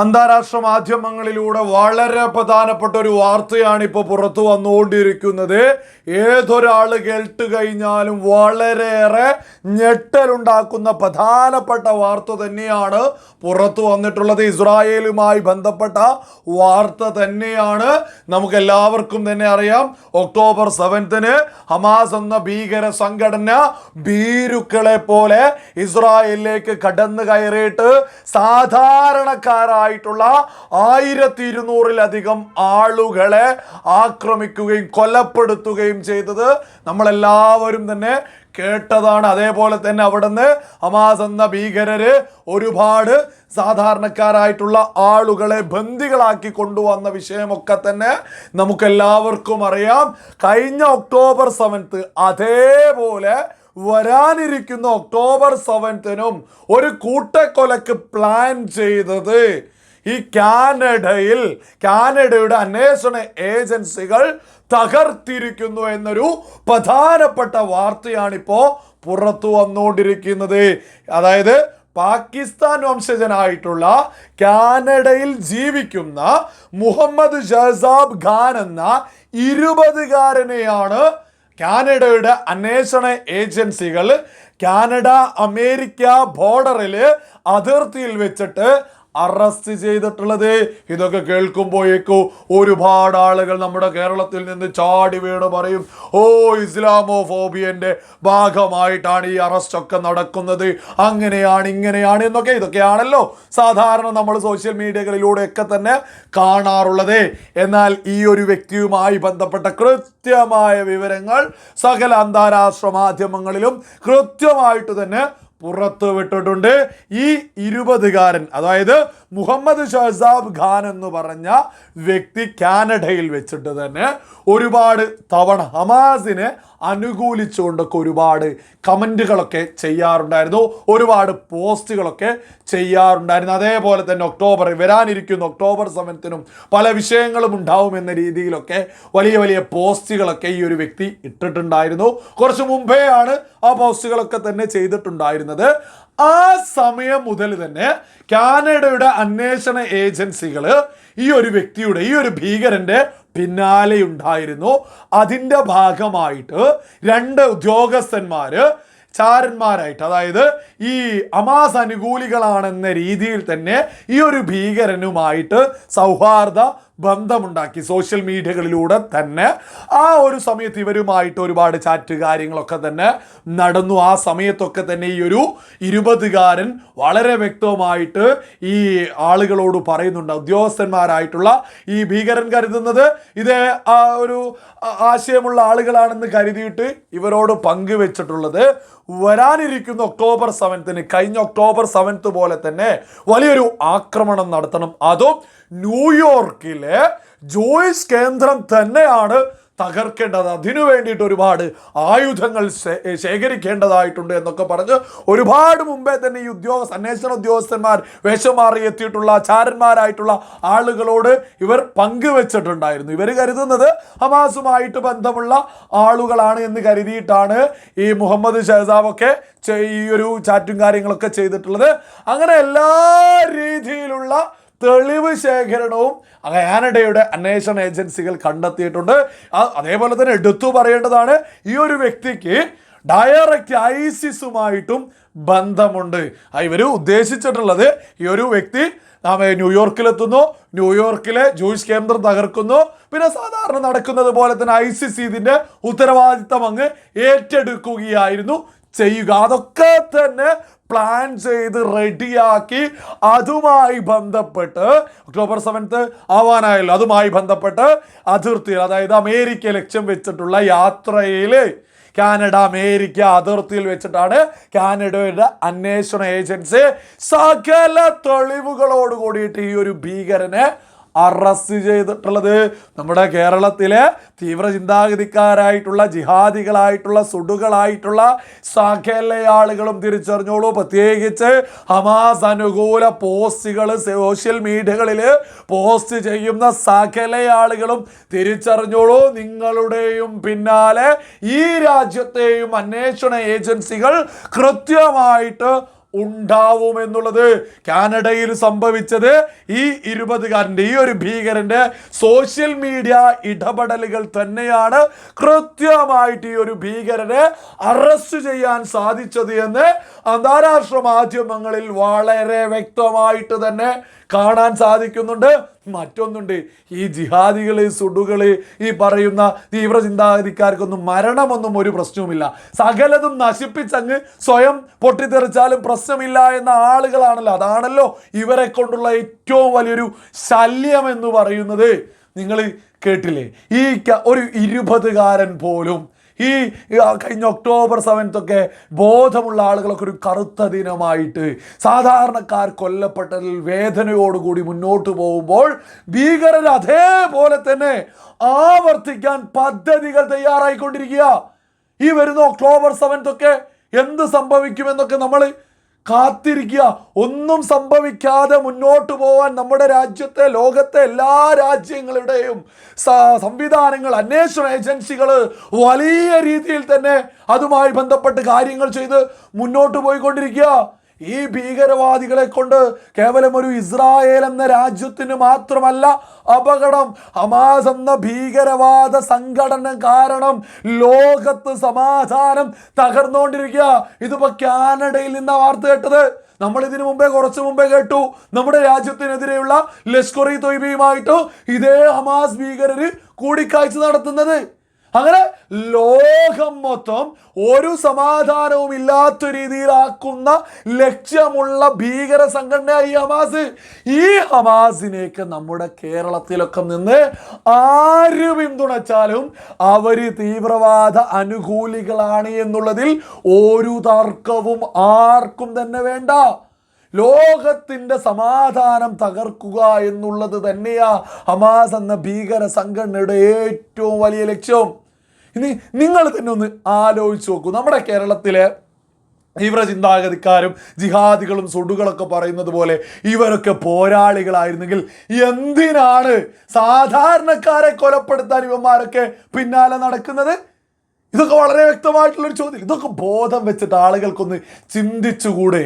അന്താരാഷ്ട്ര മാധ്യമങ്ങളിലൂടെ വളരെ പ്രധാനപ്പെട്ട ഒരു വാർത്തയാണ് ഇപ്പോൾ പുറത്തു വന്നുകൊണ്ടിരിക്കുന്നത്. ഏതൊരാൾ കേൾട്ട് കഴിഞ്ഞാലും വളരെയേറെ ഞെട്ടലുണ്ടാക്കുന്ന പ്രധാനപ്പെട്ട വാർത്ത തന്നെയാണ് പുറത്തു വന്നിട്ടുള്ളത്. ഇസ്രായേലുമായി ബന്ധപ്പെട്ട വാർത്ത തന്നെയാണ്. നമുക്ക് എല്ലാവർക്കും തന്നെ അറിയാം. ഒക്ടോബർ സെവൻത്തിന് ഹമാസ് എന്ന ഭീകര സംഘടന ഭീരുക്കളെ പോലെ ഇസ്രായേലിലേക്ക് കടന്നു കയറിയിട്ട് സാധാരണക്കാരായിട്ടുള്ള ആയിരത്തി ഇരുന്നൂറിലധികം ആളുകളെ ആക്രമിക്കുകയും കൊലപ്പെടുത്തുകയും ചെയ്തത് നമ്മളെല്ലാവരും തന്നെ കേട്ടതാണ്. അതേപോലെ തന്നെ അവിടുന്ന് ഹമാസ് എന്ന ഭീകരര് ഒരുപാട് സാധാരണക്കാരായിട്ടുള്ള ആളുകളെ ബന്ദികളാക്കി കൊണ്ടുവന്ന വിഷയമൊക്കെ തന്നെ നമുക്കെല്ലാവർക്കും അറിയാം. കഴിഞ്ഞ ഒക്ടോബർ സെവൻത്ത് അതേപോലെ വരാനിരിക്കുന്ന ഒക്ടോബർ സെവൻത്തിനും ഒരു കൂട്ടക്കൊലക്ക് പ്ലാൻ ചെയ്തത് ഈ കാനഡയിൽ കാനഡയുടെ അന്വേഷണ ഏജൻസികൾ തകർത്തിരിക്കുന്നു എന്നൊരു പ്രധാനപ്പെട്ട വാർത്തയാണിപ്പോൾ പുറത്തു വന്നുകൊണ്ടിരിക്കുന്നത്. അതായത് പാകിസ്ഥാൻ വംശജനായിട്ടുള്ള കാനഡയിൽ ജീവിക്കുന്ന മുഹമ്മദ് ഷഹസാബ് ഖാൻ എന്ന ഇരുപതുകാരനെയാണ് കാനഡയുടെ അന്വേഷണ ഏജൻസികൾ കാനഡ അമേരിക്ക ബോർഡറിൽ അതിർത്തിയിൽ വെച്ചിട്ട് അറസ്റ്റ് ചെയ്തിട്ടുള്ളത്? ഇതൊക്കെ കേൾക്കുമ്പോഴേക്കോ ഒരുപാട് ആളുകൾ നമ്മുടെ കേരളത്തിൽ നിന്ന് ചാടി വീണ് പറയും ഓ ഇസ്ലാമോ ഫോബിയന്റെ ഭാഗമായിട്ടാണ് ഈ അറസ്റ്റൊക്കെ നടക്കുന്നത്. അങ്ങനെയാണ് ഇങ്ങനെയാണ് എന്നൊക്കെ ഇതൊക്കെയാണല്ലോ സാധാരണ നമ്മൾ സോഷ്യൽ മീഡിയകളിലൂടെയൊക്കെ തന്നെ കാണാറുള്ളത്. എന്നാൽ ഈ ഒരു വ്യക്തിയുമായി ബന്ധപ്പെട്ട കൃത്യമായ വിവരങ്ങൾ സകല അന്താരാഷ്ട്ര മാധ്യമങ്ങളിലും കൃത്യമായിട്ട് തന്നെ പുറത്തു വിട്ടിട്ടുണ്ട്. ഈ ഇരുപതുകാരൻ അതായത് മുഹമ്മദ് ഷഹസാബ് ഖാൻ എന്ന് പറഞ്ഞ വ്യക്തി കാനഡയിൽ വെച്ചിട്ട് തന്നെ ഒരുപാട് തവണ ഹമാസിനെ അനുകൂലിച്ചുകൊണ്ടൊക്കെ ഒരുപാട് കമന്റുകളൊക്കെ ചെയ്യാറുണ്ടായിരുന്നു. ഒരുപാട് പോസ്റ്റുകളൊക്കെ ചെയ്യാറുണ്ടായിരുന്നു. അതേപോലെ തന്നെ ഒക്ടോബർ വരാനിരിക്കുന്ന. ഒക്ടോബർ സെവൻത്തിനും പല വിഷയങ്ങളും ഉണ്ടാവും എന്ന രീതിയിലൊക്കെ വലിയ വലിയ പോസ്റ്റുകളൊക്കെ ഈ ഒരു വ്യക്തി ഇട്ടിട്ടുണ്ടായിരുന്നു. കുറച്ച് മുമ്പേ ആണ് ആ പോസ്റ്റുകളൊക്കെ തന്നെ ചെയ്തിട്ടുണ്ടായിരുന്നത്. ആ സമയം മുതൽ തന്നെ കാനഡയുടെ അന്വേഷണ ഏജൻസികൾ ഈ ഒരു വ്യക്തിയുടെ ഈ ഒരു ഭീകരന്റെ പിന്നാലെ ഉണ്ടായിരുന്നു അതിന്റെ ഭാഗമായിട്ട് രണ്ട് ഉദ്യോഗസ്ഥന്മാർ ചാരന്മാരായിട്ട് അതായത് ഈ അമാസ് അനുകൂലികളാണെന്ന രീതിയിൽ തന്നെ ഈ ഒരു ഭീകരനുമായിട്ട് സൗഹാർദ്ദ ബന്ധമുണ്ടാക്കി സോഷ്യൽ മീഡിയകളിലൂടെ തന്നെ. ആ ഒരു സമയത്ത് ഇവരുമായിട്ട് ഒരുപാട് ചാറ്റ് കാര്യങ്ങളൊക്കെ തന്നെ നടന്നു. ആ സമയത്തൊക്കെ തന്നെ ഈ ഒരു ഇരുപതുകാരൻ വളരെ വ്യക്തമായിട്ട് ഈ ആളുകളോട് പറയുന്നുണ്ട്. ഉദ്യോഗസ്ഥന്മാരായിട്ടുള്ള ഈ ഭീകരൻ കരുതുന്നത് ഇത് ഒരു ആശയമുള്ള ആളുകളാണെന്ന് കരുതിയിട്ട് ഇവരോട് പങ്കുവെച്ചിട്ടുള്ളത് വരാനിരിക്കുന്ന ഒക്ടോബർ സെവൻത്തിന് കഴിഞ്ഞ ഒക്ടോബർ സെവൻത്ത് പോലെ തന്നെ വലിയൊരു ആക്രമണം നടത്തണം. അതും ന്യൂയോർക്കിലെ ജോയിസ് കേന്ദ്രം തന്നെയാണ് തകർക്കേണ്ടത്. അതിനു വേണ്ടിയിട്ട് ഒരുപാട് ആയുധങ്ങൾ ശേഖരിക്കേണ്ടതായിട്ടുണ്ട് എന്നൊക്കെ പറഞ്ഞ് ഒരുപാട് മുമ്പേ തന്നെ ഈ ഉദ്യോഗസ്ഥ അന്വേഷണ ഉദ്യോഗസ്ഥന്മാർ വേഷം മാറി എത്തിയിട്ടുള്ള ചാരന്മാരായിട്ടുള്ള ആളുകളോട് ഇവർ പങ്കുവെച്ചിട്ടുണ്ടായിരുന്നു. ഇവർ കരുതുന്നത് ഹമാസുമായിട്ട് ബന്ധമുള്ള ആളുകളാണ് എന്ന് കരുതിയിട്ടാണ് ഈ മുഹമ്മദ് ഷഹസാബൊക്കെ ഈ ഒരു ചാറ്റും കാര്യങ്ങളൊക്കെ ചെയ്തിട്ടുള്ളത്. അങ്ങനെ എല്ലാ രീതിയിലുള്ള തെളിവ് ശേഖരണവും കാനഡയുടെ അന്വേഷണ ഏജൻസികൾ കണ്ടെത്തിയിട്ടുണ്ട്. അതേപോലെ തന്നെ എടുത്തു പറയേണ്ടതാണ് ഈ ഒരു വ്യക്തിക്ക് ഡയറക്റ്റ് ഐസിസുമായിട്ടും ബന്ധമുണ്ട്. ഇവർ ഉദ്ദേശിച്ചിട്ടുള്ളത് ഈ ഒരു വ്യക്തി ന്യൂയോർക്കിലെത്തുന്നു ന്യൂയോർക്കിലെ ജൂയിഷ് കേന്ദ്രം തകർക്കുന്നു പിന്നെ സാധാരണ നടക്കുന്നത് പോലെ തന്നെ ഐ സി സി ഇതിന്റെ ഉത്തരവാദിത്തം അങ്ങ് ഏറ്റെടുക്കുകയായിരുന്നു ചെയ്യുക. അതൊക്കെ തന്നെ പ്ലാൻ ചെയ്ത് റെഡിയാക്കി അതുമായി ബന്ധപ്പെട്ട് ഒക്ടോബർ സെവൻത്ത് ആവാനായല്ലോ. അതുമായി ബന്ധപ്പെട്ട് അതിർത്തിയിൽ അതായത് അമേരിക്ക ലക്ഷ്യം വെച്ചിട്ടുള്ള യാത്രയിൽ കാനഡ അമേരിക്ക അതിർത്തിയിൽ വെച്ചിട്ടാണ് കാനഡയുടെ അന്വേഷണ ഏജൻസി സകല തെളിവുകളോട് കൂടിയിട്ട് ഈ ഒരു ഭീകരനെ അറസ്റ്റ് ചെയ്തിട്ടുള്ളത്. നമ്മുടെ കേരളത്തിലെ തീവ്ര ചിന്താഗതിക്കാരായിട്ടുള്ള ജിഹാദികളായിട്ടുള്ള സുഡുകളായിട്ടുള്ള സകല ആളുകളും തിരിച്ചറിഞ്ഞോളൂ. പ്രത്യേകിച്ച് ഹമാസ് അനുകൂല പോസ്റ്റുകൾ സോഷ്യൽ മീഡിയകളിൽ പോസ്റ്റ് ചെയ്യുന്ന സകല ആളുകളും തിരിച്ചറിഞ്ഞോളൂ. നിങ്ങളുടെയും പിന്നാലെ ഈ രാജ്യത്തെയും അന്വേഷണ ഏജൻസികൾ കൃത്യമായിട്ട് ഉണ്ടാവും എന്നുള്ളത് കാനഡയിൽ സംഭവിച്ചത്. ഈ ഇരുപതുകാരന്റെ ഈ ഒരു ഭീകരന്റെ സോഷ്യൽ മീഡിയ ഇടപെടലുകൾ തന്നെയാണ് കൃത്യമായിട്ട് ഈ ഒരു ഭീകരനെ അറസ്റ്റ് ചെയ്യാൻ സാധിച്ചത് എന്ന് അന്താരാഷ്ട്ര മാധ്യമങ്ങളിൽ വളരെ വ്യക്തമായിട്ട് തന്നെ കാണാൻ സാധിക്കുന്നുണ്ട്. മറ്റൊന്നുണ്ട് ഈ ജിഹാദികൾ സുഡുകൾ ഈ പറയുന്ന തീവ്ര ചിന്താഗതിക്കാർക്കൊന്നും മരണമൊന്നും ഒരു പ്രശ്നവുമില്ല. സകലതും നശിപ്പിച്ചങ്ങ് സ്വയം പൊട്ടിത്തെറിച്ചാലും പ്രശ്നമില്ല എന്ന ആളുകളാണല്ലോ. അതാണല്ലോ ഇവരെ കൊണ്ടുള്ള ഏറ്റവും വലിയൊരു ശല്യം എന്ന് പറയുന്നത്. നിങ്ങൾ കേട്ടില്ലേ? ഈ ഒരു ഇരുപതുകാരൻ പോലും ഈ കഴിഞ്ഞ ഒക്ടോബർ സെവൻത്തൊക്കെ ബോധമുള്ള ആളുകളൊക്കെ ഒരു കറുത്ത ദിനമായിട്ട് സാധാരണക്കാർ കൊല്ലപ്പെട്ടതിൽ വേദനയോടുകൂടി മുന്നോട്ട് പോകുമ്പോൾ ഭീകരർ അതേപോലെ തന്നെ ആവർത്തിക്കാൻ പദ്ധതികൾ തയ്യാറായിക്കൊണ്ടിരിക്കുക. ഈ വരുന്ന ഒക്ടോബർ സെവൻത്തൊക്കെ എന്ത് സംഭവിക്കുമെന്നൊക്കെ നമ്മൾ കാത്തിരിക്കുക. ഒന്നും സംഭവിക്കാതെ മുന്നോട്ട് പോവാൻ നമ്മുടെ രാജ്യത്തെ ലോകത്തെ എല്ലാ രാജ്യങ്ങളുടെയും സംവിധാനങ്ങൾ അന്വേഷണ ഏജൻസികൾ വലിയ രീതിയിൽ തന്നെ അതുമായി ബന്ധപ്പെട്ട് കാര്യങ്ങൾ ചെയ്ത് മുന്നോട്ട് പോയിക്കൊണ്ടിരിക്കുക. ഈ ഭീകരവാദികളെ കൊണ്ട് കേവലം ഒരു ഇസ്രായേൽ എന്ന രാജ്യത്തിന് മാത്രമല്ല അപകടം. ഹമാസ് എന്ന ഭീകരവാദ സംഘടന കാരണം ലോകത്ത് സമാധാനം തകർന്നുകൊണ്ടിരിക്കുക. ഇതിപ്പോ കാനഡയിൽ നിന്നാ വാർത്ത കേട്ടത്. നമ്മൾ ഇതിനു മുമ്പേ കുറച്ചു മുമ്പേ കേട്ടു. നമ്മുടെ രാജ്യത്തിനെതിരെയുള്ള ലഷ്കർ ഇ തൊയ്ബയുമായിട്ട് ഇതേ ഹമാസ് ഭീകരര് കൂടിക്കാഴ്ച നടത്തുന്നത്. അങ്ങനെ ലോകം മൊത്തം ഒരു സമാധാനവും ഇല്ലാത്ത രീതിയിലാക്കുന്ന ലക്ഷ്യമുള്ള ഭീകര സംഘടനയായി ഹമാസ്. ഈ ഹമാസിനേക്ക് നമ്മുടെ കേരളത്തിലൊക്കെ നിന്ന് ആര് പിന്തുണച്ചാലും അവർ തീവ്രവാദ അനുകൂലികളാണ് എന്നുള്ളതിൽ ഒരു തർക്കവും ആർക്കും തന്നെ വേണ്ട. ലോകത്തിന്റെ സമാധാനം തകർക്കുക എന്നുള്ളത് തന്നെയാ ഹമാസ് എന്ന ഭീകര സംഘടനയുടെ ഏറ്റവും വലിയ ലക്ഷ്യം. ഇനി നിങ്ങൾ തന്നെ ഒന്ന് ആലോചിച്ച് നോക്കൂ. നമ്മുടെ കേരളത്തിലെ തീവ്ര ചിന്താഗതിക്കാരും ജിഹാദികളും സൊടുകളൊക്കെ പറയുന്നത് പോലെ ഇവരൊക്കെ പോരാളികളായിരുന്നെങ്കിൽ എന്തിനാണ് സാധാരണക്കാരെ കൊലപ്പെടുത്താൻ ഇവന്മാരൊക്കെ പിന്നാലെ നടക്കുന്നത്? ഇതൊക്കെ വളരെ വ്യക്തമായിട്ടുള്ളൊരു ചോദ്യം. ഇതൊക്കെ ബോധം വെച്ചിട്ട് ആളുകൾക്കൊന്ന് ചിന്തിച്ചുകൂടെ?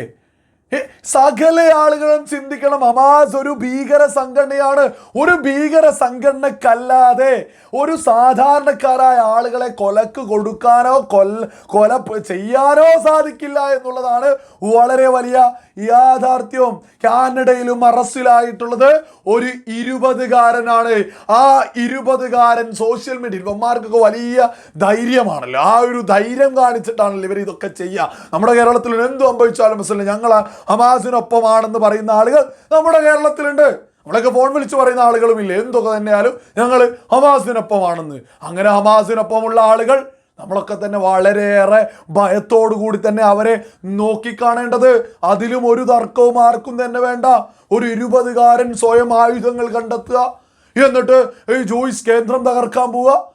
സകല ആളുകളും ചിന്തിക്കണം. ഹമാസ് ഒരു ഭീകര സംഘടനയാണ്. ഒരു ഭീകര സംഘടനക്കല്ലാതെ ഒരു സാധാരണക്കാരായ ആളുകളെ കൊലക്ക് കൊടുക്കാനോ കൊല്ല കൊല ചെയ്യാനോ സാധിക്കില്ല എന്നുള്ളതാണ് വളരെ വലിയ യാഥാർത്ഥ്യവും കാനഡയിലും അറസ്റ്റിലായിട്ടുള്ളത് ഒരു ഇരുപതുകാരനാണ്. ആ ഇരുപതുകാരൻ സോഷ്യൽ മീഡിയ ഇവന്മാർക്കൊക്കെ വലിയ ധൈര്യമാണല്ലോ. ആ ഒരു ധൈര്യം കാണിച്ചിട്ടാണല്ലോ ഇവർ ഇതൊക്കെ ചെയ്യുക. നമ്മുടെ കേരളത്തിൽ എന്ത് സംഭവിച്ചാലും ഞങ്ങൾ ഹമാസിനൊപ്പമാണെന്ന് പറയുന്ന ആളുകൾ നമ്മുടെ കേരളത്തിലുണ്ട്. നമ്മളൊക്കെ ഫോൺ വിളിച്ച് പറയുന്ന ആളുകളുമില്ല? എന്തൊക്കെ തന്നെയാലും ഞങ്ങൾ ഹമാസിനൊപ്പമാണെന്ന്. അങ്ങനെ ഹമാസിനൊപ്പമുള്ള ആളുകൾ നമ്മളൊക്കെ തന്നെ വളരെയേറെ ഭയത്തോടു കൂടി തന്നെ അവരെ നോക്കിക്കാണേണ്ടത്. അതിലും ഒരു തർക്കവും ആർക്കും തന്നെ വേണ്ട. ഒരു ഇരുപതുകാരൻ സ്വയം ആയുധങ്ങൾ കണ്ടെത്തുക. എന്നിട്ട് ഈ ജോയിസ് കേന്ദ്രം തകർക്കാൻ പോവുക.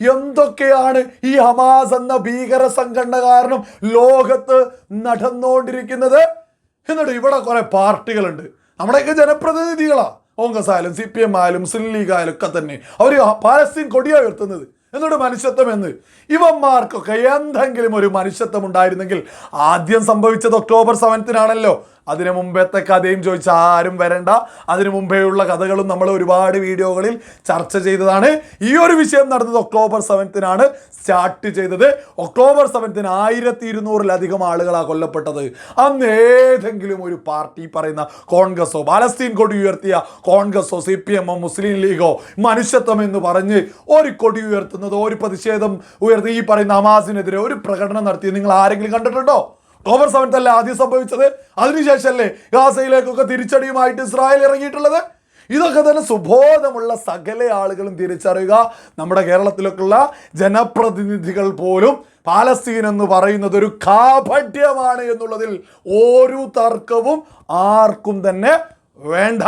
എന്തൊക്കെയാണ് ഈ ഹമാസ് എന്ന ഭീകര സംഘടന കാരണം ലോകത്ത് നടന്നുകൊണ്ടിരിക്കുന്നത്? എന്നിട്ട് ഇവിടെ കുറെ പാർട്ടികളുണ്ട്. നമ്മുടെയൊക്കെ ജനപ്രതിനിധികളാ. കോൺഗ്രസ് ആയാലും സി പി എം ആയാലും മുസ്ലിം ലീഗ് ആയാലും ഒക്കെ തന്നെ. അവർ പാലസ്തീൻ കൊടിയാ ഉയർത്തുന്നത്. എന്നിട്ട് മനുഷ്യത്വം എന്ന്. ഇവന്മാർക്കൊക്കെ എന്തെങ്കിലും ഒരു മനുഷ്യത്വം ഉണ്ടായിരുന്നെങ്കിൽ ആദ്യം സംഭവിച്ചത് ഒക്ടോബർ സെവൻത്തിനാണല്ലോ. അതിനു മുമ്പത്തെ കഥയും ചോദിച്ചാൽ ആരും വരണ്ട. അതിനു മുമ്പേയുള്ള കഥകളും നമ്മൾ ഒരുപാട് വീഡിയോകളിൽ ചർച്ച ചെയ്തതാണ്. ഈ ഒരു വിഷയം നടന്നത് ഒക്ടോബർ സെവൻത്തിനാണ് സ്റ്റാർട്ട് ചെയ്തത്. ഒക്ടോബർ സെവൻത്തിന് ആയിരത്തി ഇരുന്നൂറിലധികം ആളുകളാണ് കൊല്ലപ്പെട്ടത്. അന്ന് ഏതെങ്കിലും ഒരു പാർട്ടി പറയുന്ന കോൺഗ്രസോ പാലസ്തീൻ കൊടി ഉയർത്തിയ കോൺഗ്രസോ സി പി എമ്മോ മുസ്ലിം ലീഗോ മനുഷ്യത്വം എന്ന് പറഞ്ഞ് ഒരു കൊടി ഉയർത്തുന്നത് ഒരു പ്രതിഷേധം ഉയർത്തി ഈ പറയുന്ന ഹമാസിനെതിരെ ഒരു പ്രകടനം നടത്തി നിങ്ങൾ ആരെങ്കിലും കണ്ടിട്ടുണ്ടോ? ഒക്ടോബർ സെവൻത്തല്ലേ ആദ്യം സംഭവിച്ചത്? അതിനുശേഷമല്ലേ ഗാസയിലേക്കൊക്കെ തിരിച്ചടിയുമായിട്ട് ഇസ്രായേൽ ഇറങ്ങിയിട്ടുള്ളത്? ഇതൊക്കെ തന്നെ സുബോധമുള്ള സകല ആളുകളും തിരിച്ചറിയുക. നമ്മുടെ കേരളത്തിലൊക്കെയുള്ള ജനപ്രതിനിധികൾ പോലും പാലസ്തീൻ എന്ന് പറയുന്നത് ഒരു കാപഠ്യമാണ് എന്നുള്ളതിൽ ഒരു തർക്കവും ആർക്കും തന്നെ വേണ്ട.